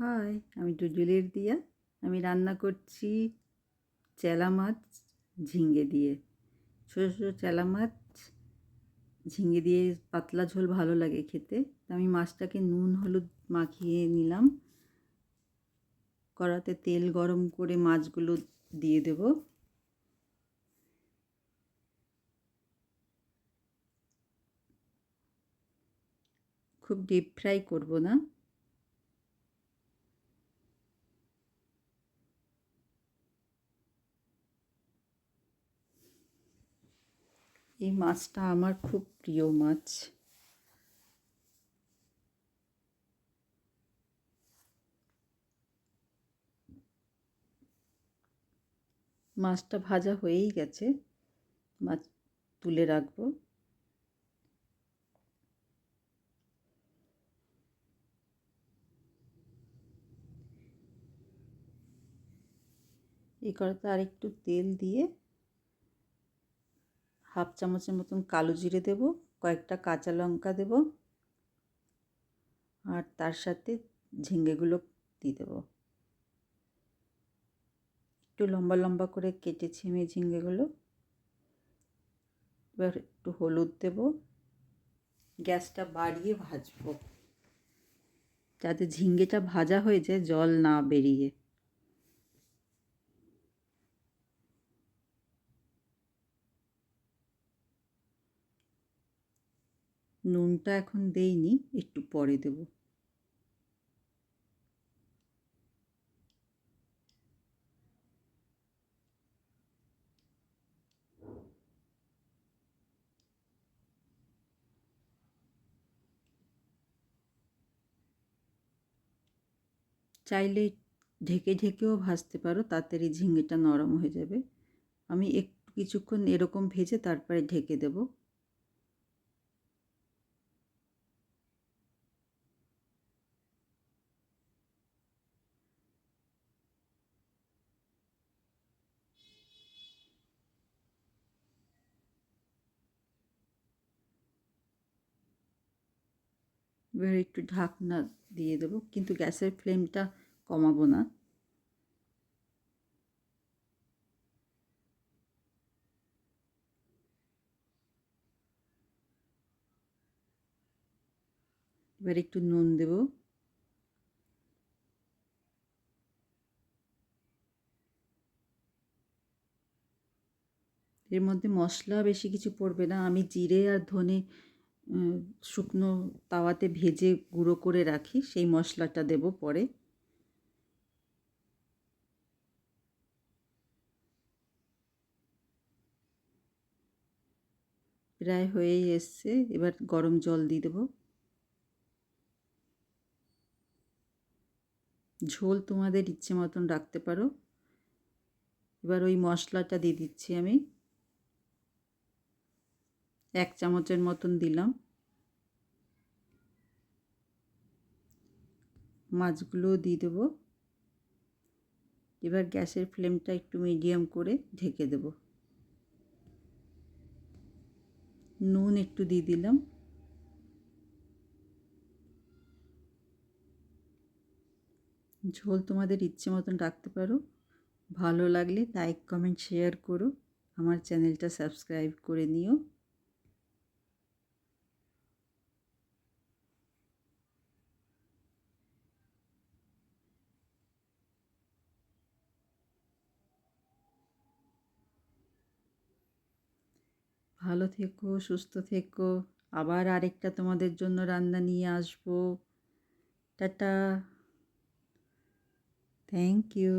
High আমি টুজুলির দিয়া। আমি রান্না করছি চেলা মাছ ঝিঙ্গে দিয়ে। ছোটো ছোটো চেলা মাছ ঝিঙ্গে দিয়ে পাতলা ঝোল ভালো লাগে খেতে। আমি মাছটাকে নুন, হলুদ মাখিয়ে নিলাম। কড়াতে তেল গরম করে মাছগুলো দিয়ে দেব। খুব ডিপ ফ্রাই করব না। এই মাছটা আমার খুব প্রিয় মাছ। মাছটা ভাজা হয়েই গেছে। মাছ তুলে রাখব। এই কড়াতে আর একটু তেল দিয়ে হাফ চামচের মতন কালো জিরে দেব, কয়েকটা কাঁচা লঙ্কা দেব, আর তার সাথে ঝিঙ্গেগুলো দিয়ে দেবো। একটু লম্বা লম্বা করে কেটেছি আমি ঝিঙ্গেগুলো। এবার একটু হলুদ দেব। গ্যাসটা বাড়িয়ে ভাজবো। যাতে ঝিঙ্গেটা ভাজা হয়ে যায়, জল না বেরিয়ে। নুনটা এখন দেইনি, একটু পরে দেব। চাইলে ঢেকে ঢেকেও ভাজতে পারো তাড়াতাড়ি ঝিঙেটা নরম হয়ে যাবে। আমি একটু কিছুক্ষণ এরকম ভেজে তারপরে ঢেকে দেবো। এবার একটু ঢাকনা দিয়ে দেবো, কিন্তু গ্যাসের ফ্লেমটা কমাবো না। এবার একটু নুন দেব। এর মধ্যে মশলা বেশি কিছু পড়বে না, আমি জিরে আর ধনে শুকনো তাওয়াতে ভেজে গুঁড়ো করে রাখি, সেই মশলাটা দেব পরে। প্রায় হয়েই এসছে, এবার গরম জল দিয়ে দেবো। ঝোল তোমাদের ইচ্ছে মতন রাখতে পারো। এবার ওই মশলাটা দিয়ে দিচ্ছি আমি। এক চামচের মতন দিলাম। মাছগুলোও দিয়ে দেবো। এবার গ্যাসের ফ্লেমটা একটু মিডিয়াম করে ঢেকে দেব। নুন একটু দিয়ে দিলাম। ঝোল তোমাদের ইচ্ছে মতন রাখতে পারো। ভালো লাগলে লাইক, কমেন্ট, শেয়ার করো। আমার চ্যানেলটা সাবস্ক্রাইব করে নিও। ভালো থেকো সুস্থ থেকো। আবার আরেকটা তোমাদের জন্য রান্না নিয়ে আসব। টাটা। Thank you